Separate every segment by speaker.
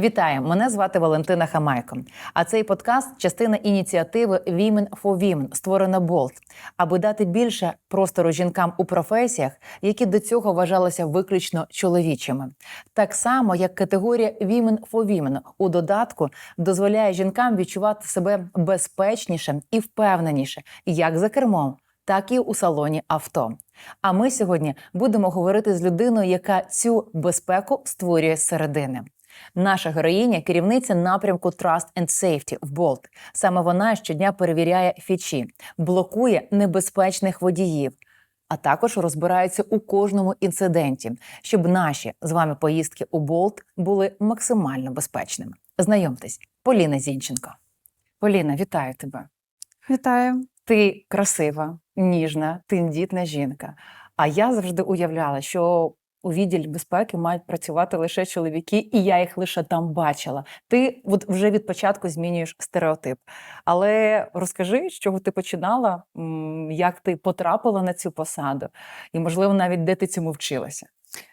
Speaker 1: Вітаю! Мене звати Валентина Хамайко. А цей подкаст частина ініціативи Women for Women, створена Болт, аби дати більше простору жінкам у професіях, які до цього вважалися виключно чоловічими. Так само, як категорія Women for Women у додатку дозволяє жінкам відчувати себе безпечніше і впевненіше, як за кермом, так і у салоні авто. А ми сьогодні будемо говорити з людиною, яка цю безпеку створює зсередини. Наша героїня керівниця напрямку Trust and Safety в Bolt. Саме вона щодня перевіряє фічі, блокує небезпечних водіїв, а також розбирається у кожному інциденті, щоб наші з вами поїздки у Bolt були максимально безпечними. Знайомтесь, Поліна Зінченко. Поліна, вітаю тебе.
Speaker 2: Вітаю.
Speaker 1: Ти красива, ніжна, тендітна жінка. А я завжди уявляла, що у відділі безпеки мають працювати лише чоловіки, і я їх лише там бачила. Ти от вже від початку змінюєш стереотип. Але розкажи, з чого ти починала, як ти потрапила на цю посаду, і, можливо, навіть де ти цьому вчилася.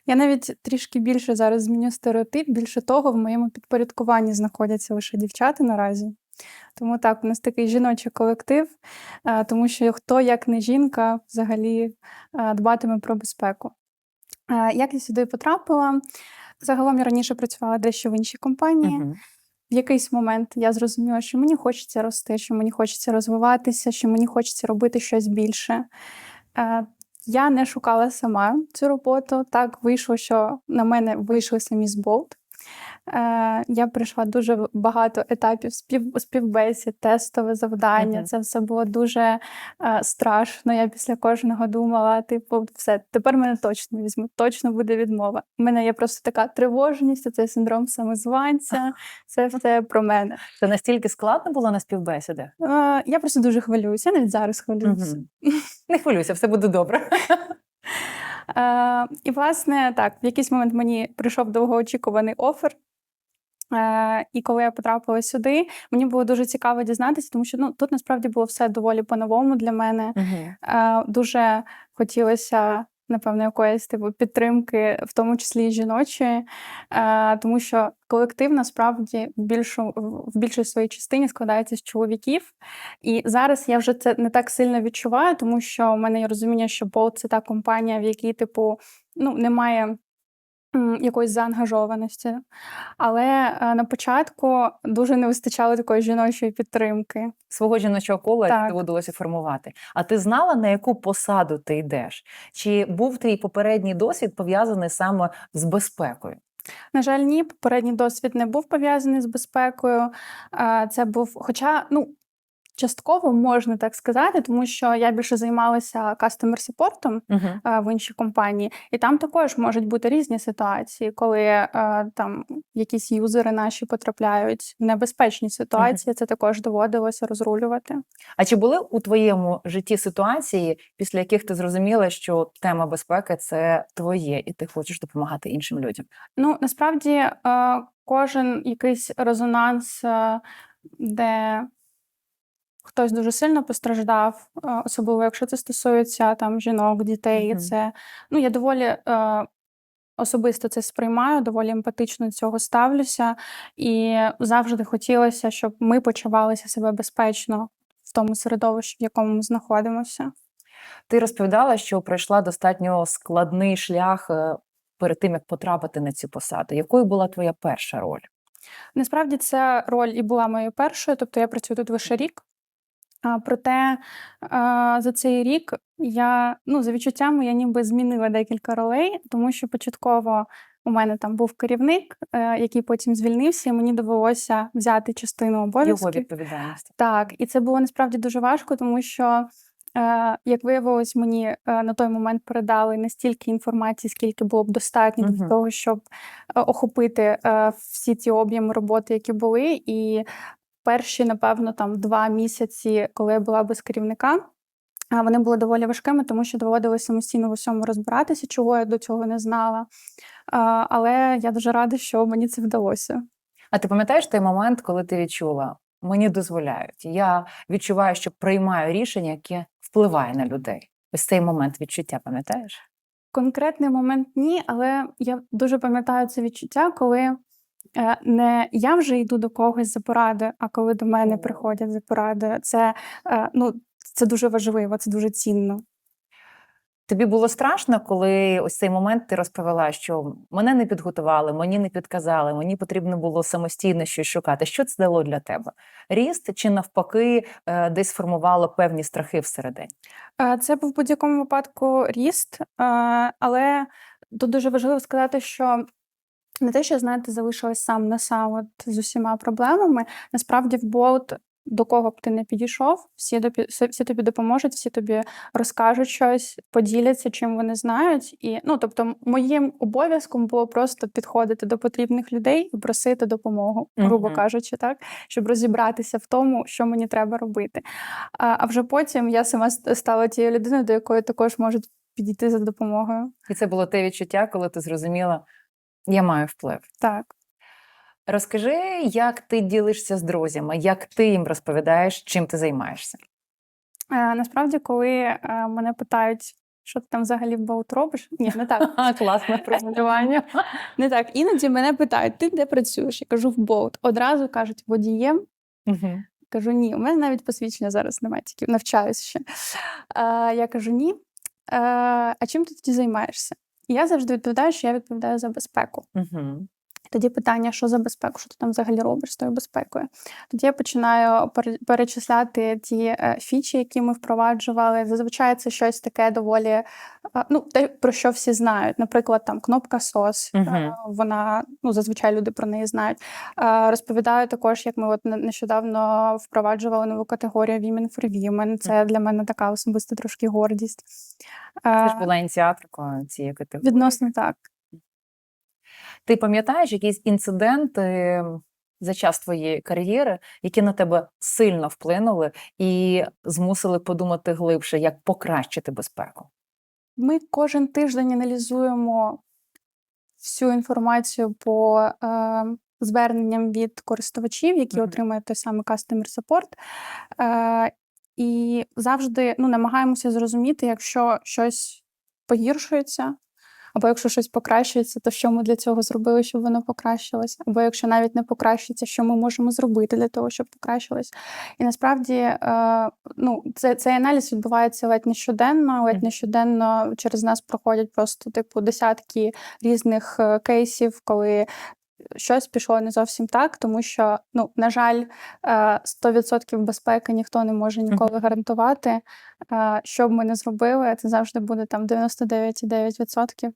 Speaker 2: Я навіть трішки більше зараз зміню стереотип. Більше того, в моєму підпорядкуванні знаходяться лише дівчата наразі. Тому так, у нас такий жіночий колектив, е, тому що хто, як не жінка, взагалі е, дбатиме про безпеку. Е, Як я сюди потрапила? Загалом я раніше працювала дещо в іншій компанії.
Speaker 1: Мгм.
Speaker 2: В якийсь момент я зрозуміла, що мені хочеться рости, що мені хочеться розвиватися, що мені хочеться робити щось більше. Е, Я не шукала сама цю роботу. Так вийшло, що на мене вийшли самі з Болт. Е, Я пройшла дуже багато етапів спів, співбесід, тестове завдання.
Speaker 1: Мгм.
Speaker 2: Це все було дуже е, страшно. Я після кожного думала: типу, все, тепер мене точно візьмуть, точно буде відмова. У мене є просто така тривожність, цей синдром самозванця. Це все про мене.
Speaker 1: Це настільки складно було на співбесідах?
Speaker 2: Е, Я просто дуже хвилююся. Навіть зараз хвилююся.
Speaker 1: Мгм. Не хвилюйся, все буде добре.
Speaker 2: Е, і, власне, так, в якийсь момент мені прийшов довгоочікуваний офер. Е, і коли я потрапила сюди, мені було дуже цікаво дізнатися, тому що ну, тут насправді було все доволі по-новому для мене. Е, дуже хотілося, напевно, якоїсь типу підтримки, в тому числі і жіночої, е, тому що колектив насправді в більшу в більшій своїй частині складається з чоловіків. І зараз я вже це не так сильно відчуваю, тому що в мене є розуміння, що Bolt – це та компанія, в якій, типу, ну, немає. М, Якоїсь заангажованості. Але е, на початку дуже не вистачало такої жіночої підтримки.
Speaker 1: свого жіночого кола, яке
Speaker 2: Так.
Speaker 1: доводилося формувати. А ти знала, на яку посаду ти йдеш? Чи був твій попередній досвід пов'язаний саме з безпекою?
Speaker 2: На жаль, ні, попередній досвід не був пов'язаний з безпекою. Е, Це був, хоча, ну, частково можна так сказати, тому що я більше займалася customer support
Speaker 1: Угу.
Speaker 2: е, в іншій компанії, і там також можуть бути різні ситуації, коли е, там якісь юзери наші потрапляють в небезпечні ситуації. Це також доводилося розрулювати.
Speaker 1: А чи були у твоєму житті ситуації, після яких ти зрозуміла, що тема безпеки це твоє, і ти хочеш допомагати іншим людям?
Speaker 2: Ну, насправді, е, кожен якийсь резонанс, е, де хтось дуже сильно постраждав, е, особливо якщо це стосується там жінок, дітей,
Speaker 1: Мгм.
Speaker 2: це ну я доволі е, особисто це сприймаю, доволі емпатично до цього ставлюся, і завжди хотілося, щоб ми почувалися себе безпечно в тому середовищі, в якому ми знаходимося.
Speaker 1: Ти розповідала, що пройшла достатньо складний шлях е, перед тим, як потрапити на цю посаду. Якою була твоя перша роль?
Speaker 2: Насправді ця роль і була моєю першою, тобто я працюю тут лише рік. А, проте а, за цей рік я, ну, за відчуттями, я ніби змінила декілька ролей, тому що початково у мене там був керівник, е, який потім звільнився, і мені довелося взяти частину
Speaker 1: Його
Speaker 2: обов'язків. Так, і це було насправді дуже важко, тому що, е, як виявилось, мені е, на той момент передали не стільки інформації, скільки було б достатньо
Speaker 1: Мгм.
Speaker 2: для того, щоб охопити всі ці об'єми роботи, які були. І перші, напевно, там два місяці, коли я була без керівника. Вони були доволі важкими, тому що доводилося самостійно в усьому розбиратися, чого я до цього не знала. Але я дуже рада, що мені це вдалося.
Speaker 1: А ти пам'ятаєш той момент, коли ти відчула, мені дозволяють, я відчуваю, що приймаю рішення, яке впливає на людей. Ось цей момент відчуття, пам'ятаєш?
Speaker 2: Конкретний момент ні, але я дуже пам'ятаю це відчуття, коли Не я вже йду до когось за порадою, а коли до мене приходять за порадою, це е, ну це дуже важливо, це дуже цінно.
Speaker 1: Тобі було страшно, коли ось цей момент ти розповіла, що мене не підготували, мені не підказали, мені потрібно було самостійно щось шукати. Що це дало для тебе? Ріст чи навпаки е, десь формувало певні страхи всередині?
Speaker 2: Е, Це був в будь-якому випадку ріст, е, але тут дуже важливо сказати, що не те, що знаєте, залишилась сам на сам от з усіма проблемами. Насправді в болт до кого б ти не підійшов, всі тобі, всі тобі допоможуть, всі тобі розкажуть щось, поділяться, чим вони знають. І ну, тобто, моїм обов'язком було просто підходити до потрібних людей і просити допомогу, грубо кажучи, так, щоб розібратися в тому, що мені треба робити. А, а вже потім я сама стала тією людиною, до якої також можуть підійти за допомогою.
Speaker 1: І це було те відчуття, коли ти зрозуміла, я маю вплив.
Speaker 2: Так.
Speaker 1: Розкажи, як ти ділишся з друзями, як ти їм розповідаєш, чим ти займаєшся?
Speaker 2: Е, насправді, коли е, мене питають, що ти там взагалі в болт робиш? Ні, не так.
Speaker 1: Класне формулювання.
Speaker 2: Не так. Іноді мене питають, ти де працюєш? Я кажу в болт. Одразу кажуть водієм. Кажу, ні, у мене навіть посвідчення зараз немає, тільки навчаюсь ще. Е, я кажу, ні. Е, а чим ти тоді займаєшся? Я завжди відповідаю, що я відповідаю за безпеку.
Speaker 1: Мгм.
Speaker 2: Тоді питання, що за безпеку, що ти там взагалі робиш з тою безпекою. Тоді я починаю перечисляти ті е, фічі, які ми впроваджували. Зазвичай це щось таке доволі, е, ну, те, про що всі знають. Наприклад, там кнопка SOS, е,
Speaker 1: Мгм.
Speaker 2: вона, ну, зазвичай люди про неї знають. Е, Розповідаю також, як ми от нещодавно впроваджували нову категорію Women for Women. Це для мене така особиста трошки гордість.
Speaker 1: Ти ж
Speaker 2: Е,
Speaker 1: була ініціаторкою цієї категорії.
Speaker 2: Відносно так.
Speaker 1: Ти пам'ятаєш якісь інциденти за час твоєї кар'єри, які на тебе сильно вплинули і змусили подумати глибше, як покращити безпеку?
Speaker 2: Ми кожен тиждень аналізуємо всю інформацію по е, зверненням від користувачів, які
Speaker 1: Мгм.
Speaker 2: отримують той самий customer support. Е, і завжди ну, намагаємося зрозуміти, якщо щось погіршується, або якщо щось покращується, то що ми для цього зробили, щоб воно покращилось, або якщо навіть не покращиться, що ми можемо зробити для того, щоб покращилось. І насправді е, ну, це, цей аналіз відбувається ледь не щоденно, ледь не щоденно через нас проходять просто типу десятки різних е, кейсів, коли щось пішло не зовсім так, тому що, ну, на жаль, е, 100% безпеки ніхто не може ніколи гарантувати. Е, Що б ми не зробили, це завжди буде там 99,9%.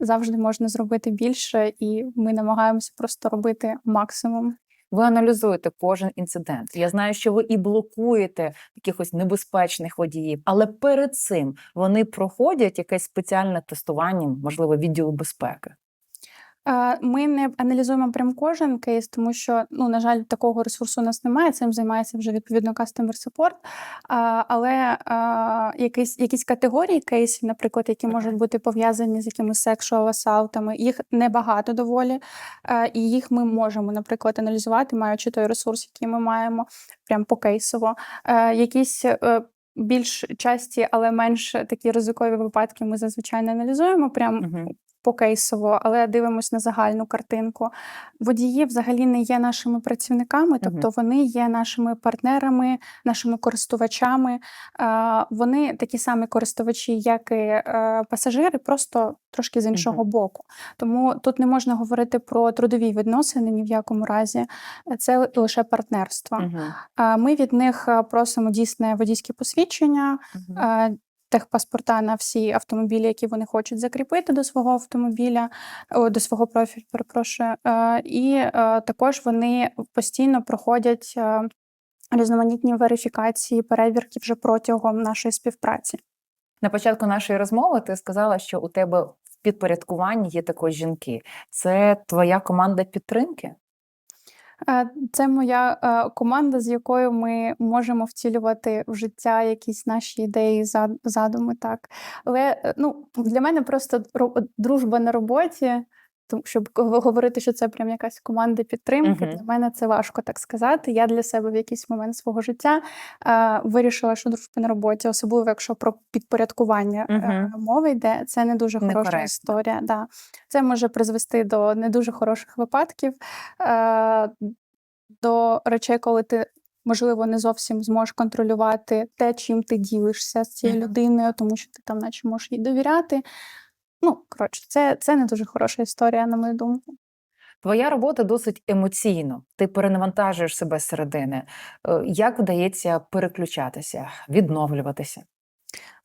Speaker 2: Завжди можна зробити більше, і ми намагаємося просто робити максимум.
Speaker 1: Ви аналізуєте кожен інцидент. Я знаю, що ви і блокуєте якихось небезпечних водіїв, але перед цим вони проходять якесь спеціальне тестування, можливо, відділу безпеки.
Speaker 2: Е, Ми не аналізуємо прям кожен кейс, тому що, ну, на жаль, такого ресурсу у нас немає. Цим займається вже відповідно customer support. Але е, якісь, якісь категорії кейсів, наприклад, які можуть бути пов'язані з якимись sexual асаутами, їх небагато доволі, е, і їх ми можемо, наприклад, аналізувати, маючи той ресурс, який ми маємо, прям покейсово. Е, Якісь більш часті, але менш такі ризикові випадки ми зазвичай не аналізуємо. Прям
Speaker 1: Мгм.
Speaker 2: Покейсово, але дивимось на загальну картинку. Водії взагалі не є нашими працівниками, тобто вони є нашими партнерами, нашими користувачами. Е, Вони такі самі користувачі, як і е, пасажири, просто трошки з іншого боку. Тому тут не можна говорити про трудові відносини ні в якому разі. Це лише партнерство. Е, Ми від них просимо дійсне водійське посвідчення, техпаспорта на всі автомобілі, які вони хочуть закріпити до свого автомобіля, до свого профілю, перепрошую. Е, І е, також вони постійно проходять е, різноманітні верифікації, перевірки вже протягом нашої співпраці.
Speaker 1: На початку нашої розмови ти сказала, що у тебе в підпорядкуванні є також жінки. Це твоя команда підтримки?
Speaker 2: Е, Це моя е, команда, з якою ми можемо втілювати в життя якісь наші ідеї, зад- задуми. Так. Але е, ну, для мене просто ро- дружба на роботі тому щоб говорити, що це прям якась команда підтримки.
Speaker 1: Мгм.
Speaker 2: Для мене це важко так сказати. Я для себе в якийсь момент свого життя е, вирішила, що дружба на роботі, особливо якщо про підпорядкування е, мови йде, це не дуже хороша
Speaker 1: Некоректно.
Speaker 2: історія. Да. Це може призвести до не дуже хороших випадків, е, до речей, коли ти. Можливо, не зовсім зможеш контролювати те, чим ти ділишся з цією людиною, тому що ти там, наче можеш їй довіряти. Ну, коротше, це, це не дуже хороша історія, на мою думку.
Speaker 1: Твоя робота досить емоційно. Ти перенавантажуєш себе зсередини. Е, Як вдається переключатися, відновлюватися?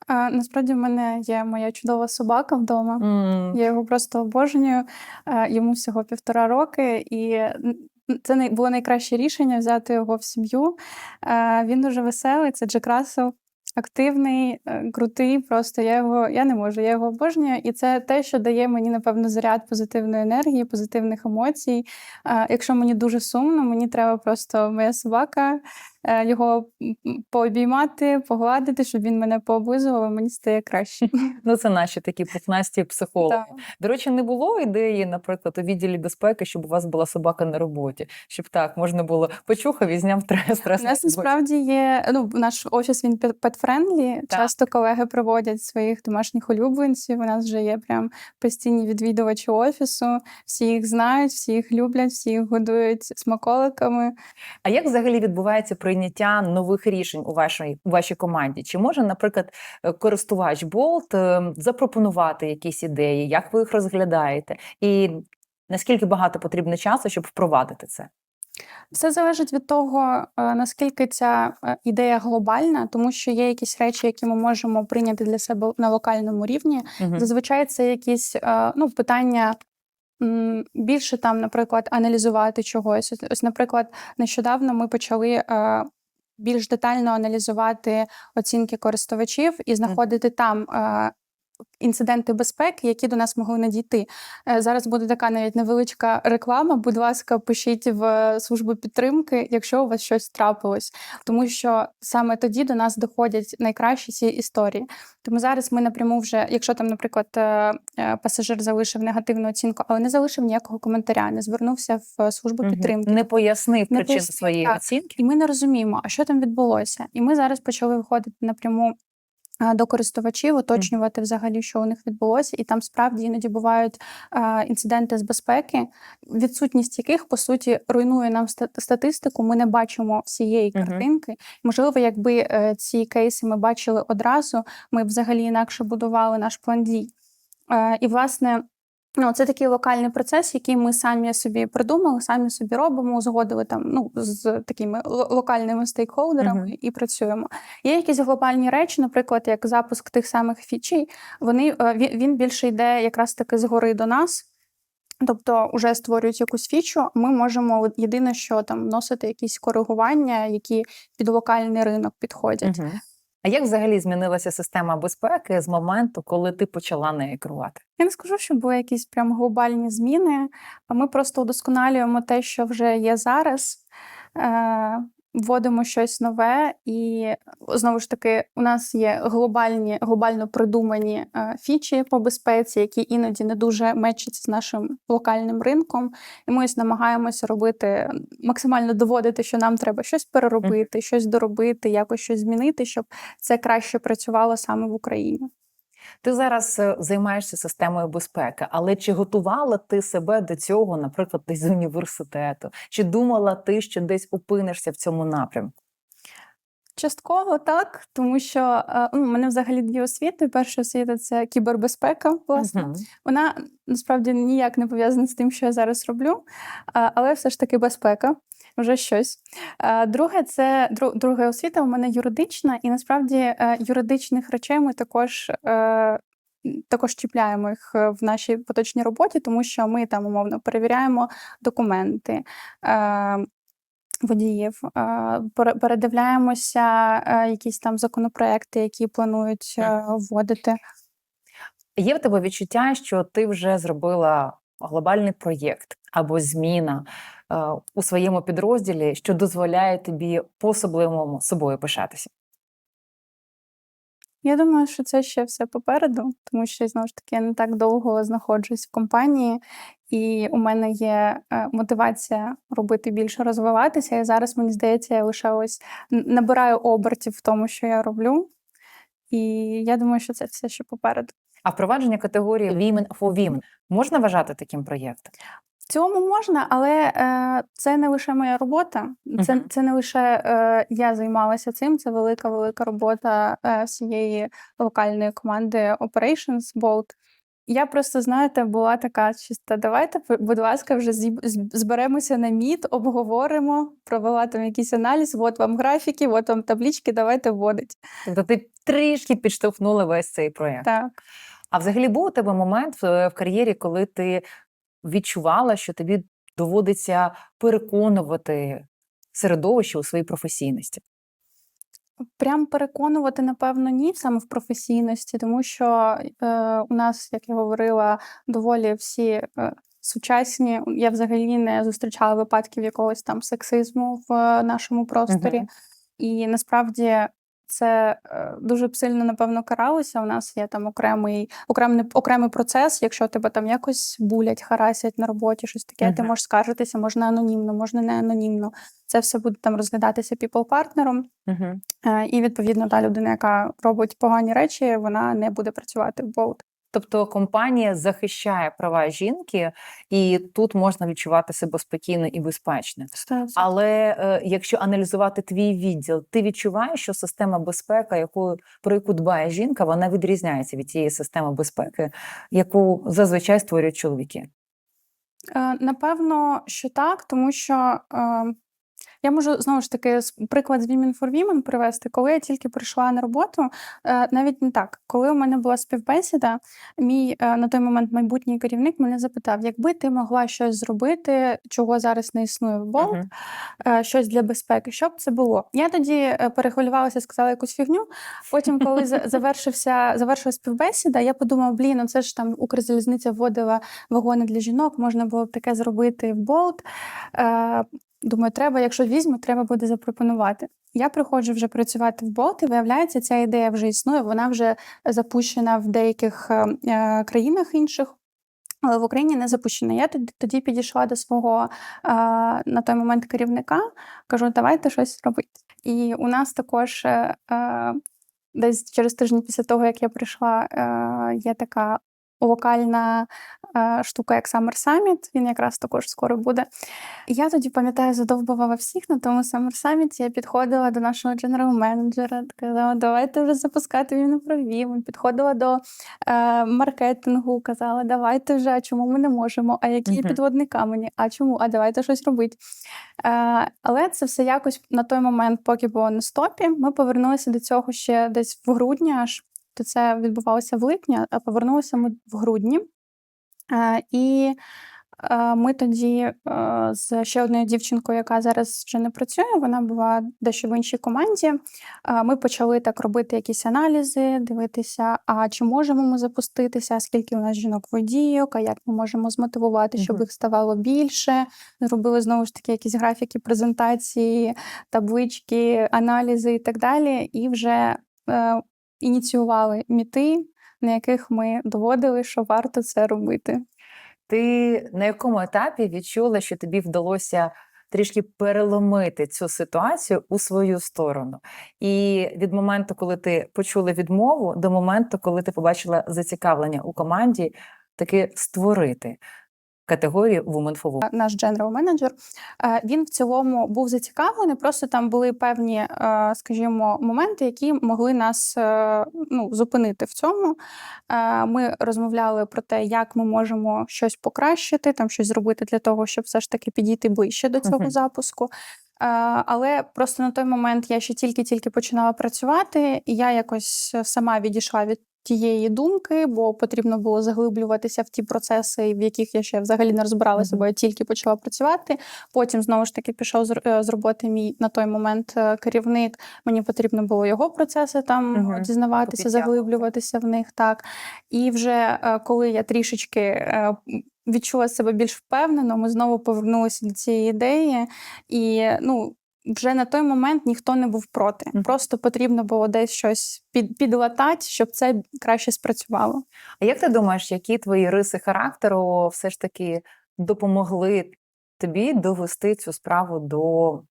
Speaker 2: А, насправді, в мене є моя чудова собака вдома.
Speaker 1: М,
Speaker 2: Я його просто обожнюю. Е, Йому всього півтора роки, і це було найкраще рішення взяти його в сім'ю. Е, Він дуже веселий, це Джек Рассел, активний, е, крутий. Просто я його я не можу, я його обожнюю. І це те, що дає мені, напевно, заряд позитивної енергії, позитивних емоцій. Якщо мені дуже сумно, мені треба просто моя собака. Е, Його пообіймати, погладити, щоб він мене пооблизував, і мені стає краще.
Speaker 1: Ну, це наші такі пухнасті психологи. До речі, не було ідеї, наприклад, у відділі безпеки, щоб у вас була собака на роботі, щоб так можна було почухав і зняв тре- стрес.
Speaker 2: У нас насправді є ну, наш офіс він пет-френдлі. Часто колеги приводять своїх домашніх улюбленців. У нас вже є прям постійні відвідувачі офісу. Всі їх знають, всі їх люблять, всі їх годують смаколиками.
Speaker 1: А як взагалі відбувається прийняття нових рішень у вашій у вашій команді? Чи може, наприклад, е, користувач Bolt е, запропонувати якісь ідеї, як ви їх розглядаєте, і наскільки багато потрібно часу, щоб впровадити це?
Speaker 2: Все залежить від того, е, наскільки ця ідея глобальна, тому що є якісь речі, які ми можемо прийняти для себе на локальному рівні.
Speaker 1: Мгм.
Speaker 2: Зазвичай це якісь ну, питання. Більше там, наприклад, аналізувати чогось. Ось, наприклад, нещодавно ми почали е, більш детально аналізувати оцінки користувачів і знаходити там е, інциденти безпеки, які до нас могли надійти. Е, Зараз буде така навіть невеличка реклама. Будь ласка, пишіть в службу підтримки, якщо у вас щось трапилось, тому що саме тоді до нас доходять найкращі ці історії. Тому зараз ми напряму вже, якщо там, наприклад, е, е, пасажир залишив негативну оцінку, але не залишив ніякого коментаря, не звернувся в службу підтримки.
Speaker 1: Не пояснив
Speaker 2: Не
Speaker 1: причину своєї
Speaker 2: так.
Speaker 1: оцінки.
Speaker 2: І ми не розуміємо, а що там відбулося. І ми зараз почали виходити напряму до користувачів, уточнювати взагалі, що у них відбулося, і там справді іноді бувають інциденти з безпеки, відсутність яких по суті руйнує нам статистику. Ми не бачимо всієї картинки. Можливо, якби е, ці кейси ми бачили одразу, ми б взагалі інакше будували наш план дій. Е, І власне. Ну, це такий локальний процес, який ми самі собі придумали, самі собі робимо, узгодили там ну з такими ло- локальними стейкхолдерами
Speaker 1: Мгм.
Speaker 2: і працюємо. Є якісь глобальні речі, наприклад, як запуск тих самих фічей. Вони е, він, більше йде якраз таки згори до нас. Тобто, вже створюють якусь фічу. Ми можемо єдине, що там вносити якісь коригування, які під локальний ринок підходять.
Speaker 1: Мгм. А як взагалі змінилася система безпеки з моменту, коли ти почала нею керувати?
Speaker 2: Я не скажу, що були якісь прям глобальні зміни. Ми просто удосконалюємо те, що вже є зараз. Е, Вводимо щось нове, і знову ж таки, у нас є глобальні, глобально придумані е, фічі по безпеці, які іноді не дуже мечаться з нашим локальним ринком. І ми ось намагаємося робити максимально доводити, що нам треба щось переробити, щось доробити, якось щось змінити, щоб це краще працювало саме в Україні.
Speaker 1: Ти зараз е, займаєшся системою безпеки, але чи готувала ти себе до цього, наприклад, десь з університету? Чи думала ти, що десь опинишся в цьому напрямку?
Speaker 2: Частково так, тому що е, ну, у мене взагалі дві освіти. Перша освіта це кібербезпека. Власне,
Speaker 1: Мгм.
Speaker 2: вона насправді ніяк не пов'язана з тим, що я зараз роблю, але все ж таки безпека. Вже щось. Е, Друге, це друга освіта у мене юридична, і насправді е, юридичних речей ми також. е, Також чіпляємо їх в нашій поточній роботі, тому що ми там умовно перевіряємо документи, е, водіїв, е, передивляємося е, якісь там законопроекти, які планують е, вводити.
Speaker 1: Є в тебе відчуття, що ти вже зробила глобальний проєкт або зміна у своєму підрозділі, що дозволяє тобі по-особливому собою пишатися?
Speaker 2: Я думаю, що це ще все попереду, тому що знову ж таки я не так довго знаходжусь в компанії, і у мене є е, мотивація робити більше, розвиватися. І зараз мені здається, я лише ось набираю обертів в тому, що я роблю. І я думаю, що це все ще попереду.
Speaker 1: А впровадження категорії Women for Women можна вважати таким проєктом?
Speaker 2: Цьому можна, але е, це не лише моя робота, це,
Speaker 1: Мгм.
Speaker 2: це не лише е, я займалася цим, це велика велика робота е, всієї локальної команди Operations Bolt. Я просто, знаєте, була така чиста. Давайте, будь ласка, вже зберемося на міт, обговоримо, провела там якийсь аналіз. От вам графіки, от вам таблички, давайте вводить.
Speaker 1: Тобто ти трішки підштовхнула весь цей проєкт.
Speaker 2: Так.
Speaker 1: А взагалі був у тебе момент в, в кар'єрі, коли ти відчувала, що тобі доводиться переконувати середовище у своїй професійності?
Speaker 2: Прям переконувати, напевно, ні, саме в професійності, тому що е, у нас, як я говорила, доволі всі е, сучасні. Я взагалі не зустрічала випадків якогось там сексизму в е, нашому просторі.
Speaker 1: Мгм.
Speaker 2: І насправді це е, дуже сильно, напевно, каралося. У нас є там окремий, окремий, окремий процес. Якщо тебе там якось булять, харасять на роботі, щось таке, ти можеш скаржитися, можна анонімно, можна не анонімно. Це все буде там розглядатися people-партнером.
Speaker 1: Uh
Speaker 2: -huh. І відповідно та людина, яка робить погані речі, вона не буде працювати в болт.
Speaker 1: Тобто компанія захищає права жінки, і тут можна відчувати себе спокійно і безпечно. Але е, якщо аналізувати твій відділ, ти відчуваєш, що система безпеки, яку про яку дбає жінка, вона відрізняється від тієї системи безпеки, яку зазвичай створюють чоловіки.
Speaker 2: Е, Напевно, що так, тому що е, я можу знову ж таки приклад з Women for Women привести. Коли я тільки прийшла на роботу, е, навіть не так. Коли у мене була співбесіда, мій е, на той момент майбутній керівник мене запитав, якби ти могла щось зробити, чого зараз не існує в болт,
Speaker 1: Мгм.
Speaker 2: е, щось для безпеки, що б це було? Я тоді е, перехвилювалася, сказала якусь фігню. Потім, коли завершився завершилась співбесіда, я подумала: блін, ну це ж там Укрзалізниця вводила вагони для жінок, можна було б таке зробити в болт. Думаю, треба, якщо візьму, треба буде запропонувати. Я приходжу вже працювати в болт, і виявляється, ця ідея вже існує. Вона вже запущена в деяких е, е, країнах інших. Але в Україні не запущена. Я тоді, тоді підійшла до свого е, на той момент керівника, кажу, давайте щось робити. І у нас також е, е, десь через тиждень після того, як я прийшла, е, є така локальна е, штука, як Summer Summit. Він якраз також скоро буде. Я тоді пам'ятаю, задовбувала всіх на тому Summer Summit. Я підходила до нашого дженерал менеджера, казала, давайте вже запускати він про Вім. Підходила до е, маркетингу, казала, давайте вже, а чому ми не можемо? А які
Speaker 1: Мгм.
Speaker 2: підводні камені? А чому? А давайте щось робити. Е, але це все якось на той момент, поки було на стопі. Ми повернулися до цього ще десь в грудні, аж то це відбувалося в липні, а повернулися ми в грудні. І ми тоді з ще одною дівчинкою, яка зараз вже не працює, вона була дещо в іншій команді. Ми почали так робити якісь аналізи, дивитися, а чи можемо ми запуститися, скільки у нас жінок водійок, а як ми можемо змотивувати, щоб їх ставало більше. Зробили знову ж таки якісь графіки, презентації, таблички, аналізи і так далі. І вже е, ініціювали міти, на яких ми доводили, що варто це робити.
Speaker 1: Ти на якому етапі відчула, що тобі вдалося трішки переломити цю ситуацію у свою сторону? І від моменту, коли ти почула відмову, до моменту, коли ти побачила зацікавлення у команді, таки створити категорію Women for Women.
Speaker 2: наш дженерал менеджер, е, він в цілому був зацікавлений. Просто там були певні, е, скажімо, моменти, які могли нас е, ну, зупинити в цьому. Е, Ми розмовляли про те, як ми можемо щось покращити, там щось зробити для того, щоб все ж таки підійти ближче до цього
Speaker 1: Мгм.
Speaker 2: запуску. Е, Але просто на той момент я ще тільки-тільки починала працювати, і я якось сама відійшла від тієї думки, бо потрібно було заглиблюватися в ті процеси, в яких я ще взагалі не розбиралася, бо я тільки почала працювати. Потім знову ж таки пішов з, е, роботи мій на той момент е, керівник. Мені потрібно було його процеси там е, дізнаватися, заглиблюватися в них. Так і вже коли я трішечки. Відчула себе більш впевнено, ми знову повернулися до цієї ідеї, і ну вже на той момент ніхто не був проти.
Speaker 1: Мгм.
Speaker 2: Просто потрібно було десь щось під, підлатати, щоб це краще спрацювало.
Speaker 1: А як ти думаєш, які твої риси характеру все ж таки допомогли тобі довести цю справу до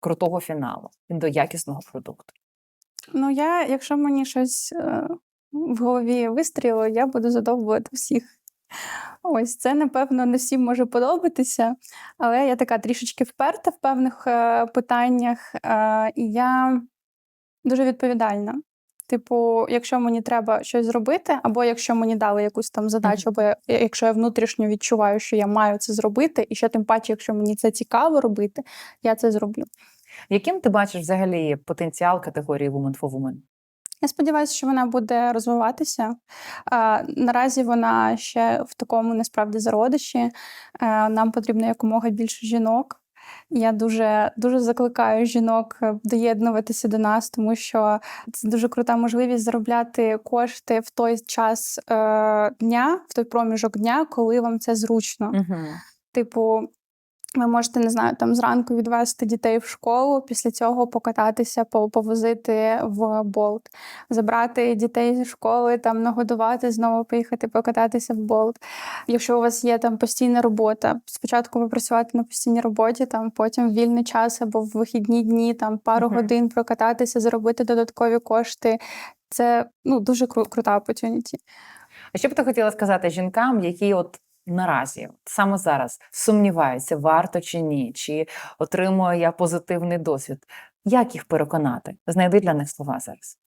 Speaker 1: крутого фіналу, до якісного продукту?
Speaker 2: Ну, я, якщо мені щось е, в голові вистрілило, я буду задовбувати всіх. Ось це, напевно, не всім може подобатися, але я така трішечки вперта в певних е, питаннях, е, і я дуже відповідальна. Типу, якщо мені треба щось зробити, або якщо мені дали якусь там задачу, або я- якщо я внутрішньо відчуваю, що я маю це зробити, і ще тим паче, якщо мені це цікаво робити, я це зроблю.
Speaker 1: Яким ти бачиш взагалі потенціал категорії Women for Women?
Speaker 2: Я сподіваюся, що вона буде розвиватися. Наразі вона ще в такому насправді зародищі. Нам потрібно якомога більше жінок. Я дуже дуже закликаю жінок е, доєднуватися до нас, тому що це дуже крута можливість заробляти кошти в той час е, дня, в той проміжок дня, коли вам це зручно.
Speaker 1: Угу.
Speaker 2: Типу, ви можете, не знаю, там зранку відвести дітей в школу, після цього покататися, повозити в болт, забрати дітей зі школи, там нагодувати, знову поїхати покататися в болт. Якщо у вас є там постійна робота, спочатку ви працювати на постійній роботі, там потім в вільний час або в вихідні дні, там пару
Speaker 1: Мгм.
Speaker 2: годин прокататися, заробити додаткові кошти. Це ну дуже кру- крута opportunity.
Speaker 1: А що б ти хотіла сказати жінкам, які от наразі, саме зараз, сумніваються, варто чи ні, чи отримую я позитивний досвід? Як їх переконати? Знайди для них слова зараз.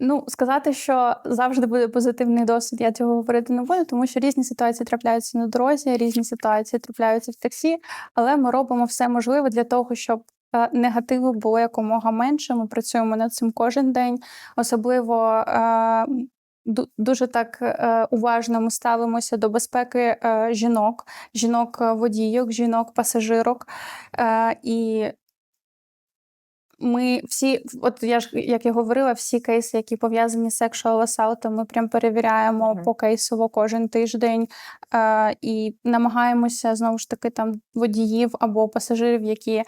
Speaker 2: Ну, сказати, що завжди буде позитивний досвід, я цього говорити не буду, тому що різні ситуації трапляються на дорозі, різні ситуації трапляються в таксі, але ми робимо все можливе для того, щоб е, негативу було якомога менше. Ми працюємо над цим кожен день, особливо. Е, ду- Дуже так е, уважно ми ставимося до безпеки е, жінок, жінок-водійок, жінок-пасажирок. Е, і ми всі, от я ж як я говорила, всі кейси, які пов'язані з sexual assault, ми прям перевіряємо
Speaker 1: Мгм.
Speaker 2: покейсово кожен тиждень е, і намагаємося знову ж таки там водіїв або пасажирів, які е,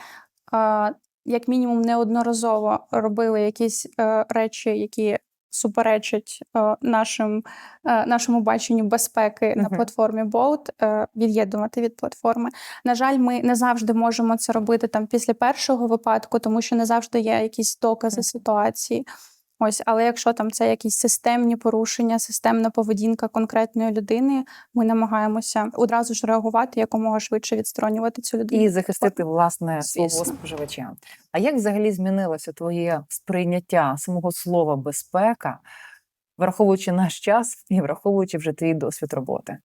Speaker 2: як мінімум неодноразово робили якісь е, речі, які суперечать е, нашим, е, нашому баченню безпеки на платформі Bolt, е, від'єднувати від платформи. На жаль, ми не завжди можемо це робити там після першого випадку, тому що не завжди є якісь докази
Speaker 1: Мгм.
Speaker 2: ситуації. Ось, але якщо там це якісь системні порушення, системна поведінка конкретної людини, ми намагаємося одразу ж реагувати, якомога швидше відсторонювати цю людину.
Speaker 1: І захистити власне свого споживача. А як взагалі змінилося твоє сприйняття самого слова безпека, враховуючи наш час і враховуючи вже твій досвід роботи?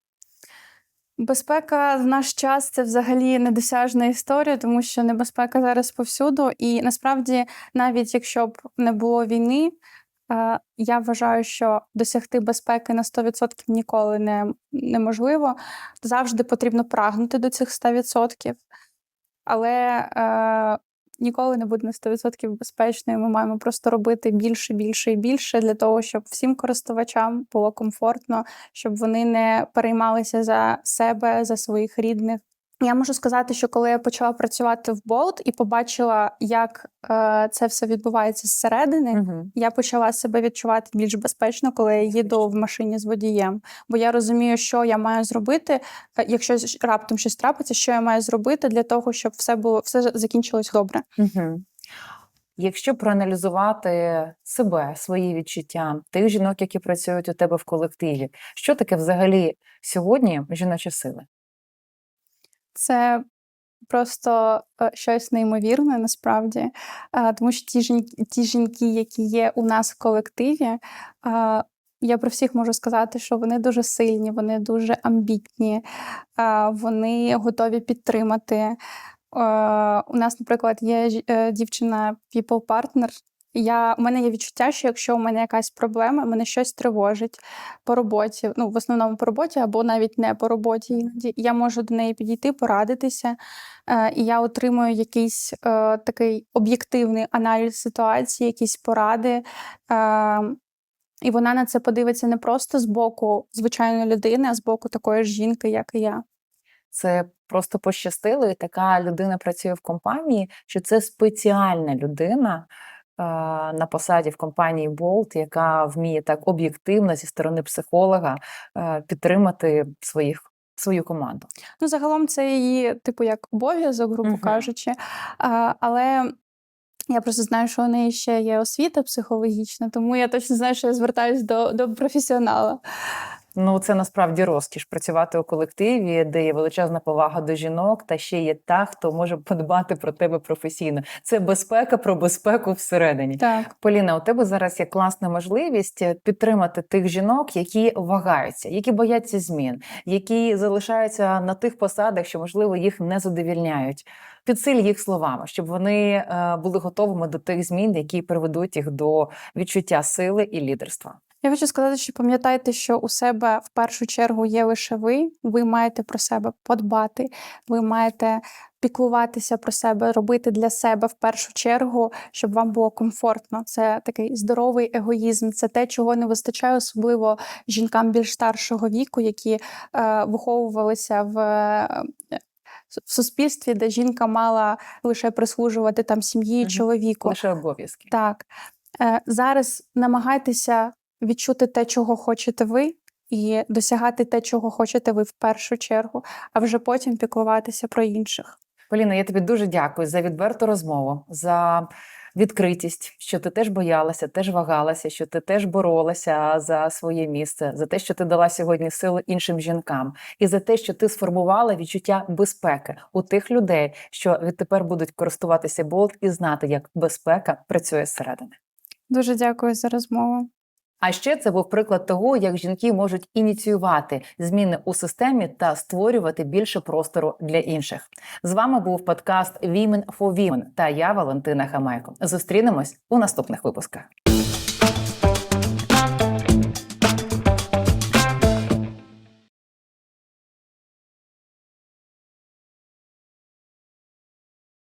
Speaker 2: Безпека в наш час це взагалі недосяжна історія, тому що небезпека зараз повсюду. І насправді, навіть якщо б не було війни, е, я вважаю, що досягти безпеки на 100% ніколи не, неможливо. Завжди потрібно прагнути до цих 100%. Але е, ніколи не буде на 100% безпечною. Ми маємо просто робити більше, більше і більше для того, щоб всім користувачам було комфортно, щоб вони не переймалися за себе, за своїх рідних. Я можу сказати, що коли я почала працювати в Bolt і побачила, як е, це все відбувається зсередини,
Speaker 1: Угу.
Speaker 2: я почала себе відчувати більш безпечно, коли я їду в машині з водієм. Бо я розумію, що я маю зробити, е, якщо раптом щось трапиться, що я маю зробити для того, щоб все було все закінчилось добре.
Speaker 1: Угу. Якщо проаналізувати себе, свої відчуття, тих жінок, які працюють у тебе в колективі, що таке взагалі сьогодні жіночі сили?
Speaker 2: Це просто е, щось неймовірне насправді, Е, тому що ті жінки, ті жінки, які є у нас в колективі, е, я про всіх можу сказати, що вони дуже сильні, вони дуже амбітні, вони готові підтримати. У нас, наприклад, є дівчина people partner. Я, у мене є відчуття, що якщо у мене якась проблема, мене щось тривожить по роботі, ну в основному по роботі, або навіть не по роботі. Я можу до неї підійти, порадитися, е, і я отримую якийсь е, такий об'єктивний аналіз ситуації, якісь поради. Е, і вона на це подивиться не просто з боку звичайної людини, а з боку такої ж жінки, як і я.
Speaker 1: Це просто пощастило, і така людина працює в компанії, що це спеціальна людина. На посаді в компанії Bolt, яка вміє так об'єктивно зі сторони психолога підтримати своїх свою команду.
Speaker 2: Ну, загалом це її, типу, як обов'язок, грубо
Speaker 1: Мгм.
Speaker 2: кажучи. А, але я просто знаю, що у неї ще є освіта психологічна, тому я точно знаю, що я звертаюсь до, до професіонала.
Speaker 1: Ну, це насправді розкіш працювати у колективі, де є величезна повага до жінок, та ще є та, хто може подбати про тебе професійно. Це безпека про безпеку всередині.
Speaker 2: Так.
Speaker 1: Поліна, у тебе зараз є класна можливість підтримати тих жінок, які вагаються, які бояться змін, які залишаються на тих посадах, що можливо їх не задовільняють. Підсиль їх словами, щоб вони е, були готовими до тих змін, які приведуть їх до відчуття сили і лідерства.
Speaker 2: Я хочу сказати, що пам'ятайте, що у себе в першу чергу є лише ви. Ви маєте про себе подбати, ви маєте піклуватися про себе, робити для себе в першу чергу, щоб вам було комфортно. Це такий здоровий егоїзм. Це те, чого не вистачає, особливо жінкам більш старшого віку, які е, виховувалися в. е, В суспільстві, де жінка мала лише прислужувати там сім'ї,
Speaker 1: Мгм.
Speaker 2: чоловіку.
Speaker 1: Лише обов'язки.
Speaker 2: Так. Е, зараз намагайтеся відчути те, чого хочете ви, і досягати те, чого хочете ви в першу чергу, а вже потім піклуватися про інших.
Speaker 1: Поліна, я тобі дуже дякую за відверту розмову, за відкритість, що ти теж боялася, теж вагалася, що ти теж боролася за своє місце, за те, що ти дала сьогодні сили іншим жінкам, і за те, що ти сформувала відчуття безпеки у тих людей, що відтепер будуть користуватися болт і знати, як безпека працює зсередини.
Speaker 2: Дуже дякую за розмову.
Speaker 1: А ще це був приклад того, як жінки можуть ініціювати зміни у системі та створювати більше простору для інших. З вами був подкаст Women for Women та я Валентина Хамайко. Зустрінемось у наступних випусках.